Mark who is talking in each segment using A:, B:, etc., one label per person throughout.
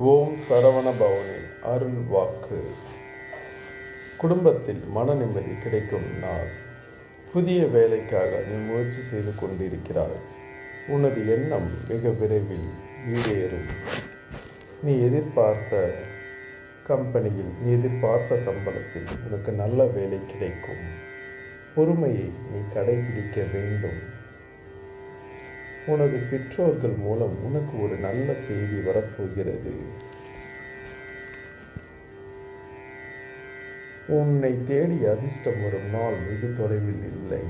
A: ஓம் சரவண பவனி அருள் வாக்கு. குடும்பத்தில் மன நிம்மதி கிடைக்கும் நாள். புதிய வேலைக்காக நீ முயற்சி செய்து கொண்டிருக்கிறாய். உனது எண்ணம் மிக விரைவில் ஈடேறும். நீ எதிர்பார்த்த கம்பெனியில் நீ எதிர்பார்த்த சம்பளத்தில் உனக்கு நல்ல வேலை கிடைக்கும். பொறுமையை நீ கடைபிடிக்க வேண்டும். உனது பெற்றோர்கள் மூலம் உனக்கு ஒரு நல்ல செய்தி வரப்போகிறது. உன்னை தேடி அதிர்ஷ்டம் வரும் நாள் வெகு தொலைவில் இல்லை.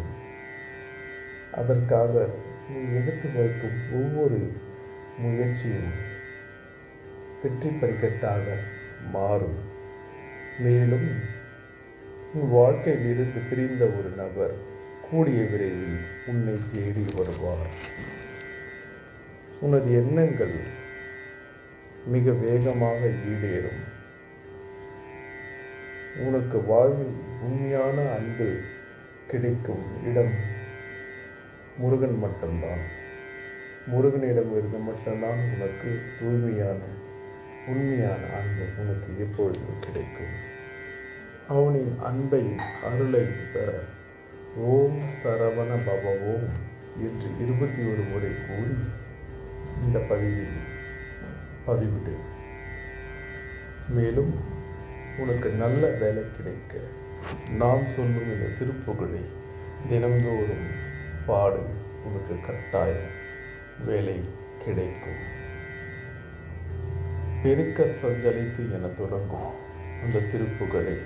A: அதற்காக நீ எடுத்து வைக்கும் ஒவ்வொரு முயற்சியும் வெற்றி படிக்கட்டாக மாறும். மேலும் உன் வாழ்க்கையில் இருந்து பிரிந்த ஒரு நபர் கூடிய விரைவில் உன்னை தேடி வருவார். உனது எண்ணங்கள் மிக வேகமாக ஈடேறும். உனக்கு வாழ்வில் உண்மையான அன்பு கிடைக்கும் இடம் முருகன் மட்டும்தான். முருகனிடம் இருந்து மட்டும்தான் உனக்கு தூய்மையான உண்மையான அன்பு உனக்கு எப்பொழுதும் கிடைக்கும். அவனின் அன்பையும் அருளையும் பெற ஓம் சரவண பவ என்று இருபத்தி ஒரு முறை கூறி இந்த பதிவில் பதிவிடு மேலும் உனக்கு நல்ல வேலை கிடைக்க நான் சொல்லும் இந்த திருப்புகழை தினம்தோறும் பாடு. உனக்கு கட்டாயம் வேலை கிடைக்கும். பெருக்க சஞ்சலித்து என தொடங்கும் அந்த திருப்புகழை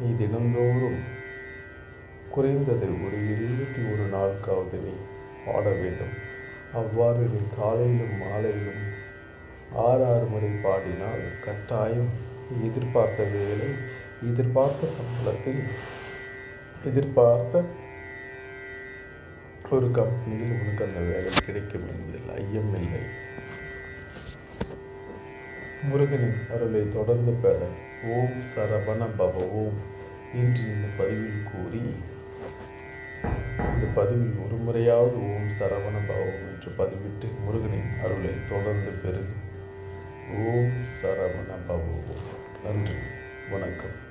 A: நீ தினந்தோறும் குறைந்தது ஒரு இருபத்தி ஒரு நாளுக்காவது நீ பாட வேண்டும். அவ்வாறு நீ காலையிலும் மாலையிலும் ஆறு ஆறு முறை பாடினால் கட்டாயம் எதிர்பார்த்த வேலை எதிர்பார்த்த சம்பளத்தில் எதிர்பார்த்த ஒரு கம்பெனியில் உனக்கு அந்த வேலை கிடைக்கும் என்பதில் ஐயம் இல்லை. முருகனின் அருளை தொடர்ந்து பெற ஓம் சரவண பவ ஓம் என்று இந்த பதிவில் கூறி இந்த பதிவில் ஒரு முறையாவது ஓம் சரவண பவம் என்று பதிவிட்டு முருகனின் அருளை தொடர்ந்து பெறும் ஓம் சரவண பவம். நன்றி. வணக்கம்.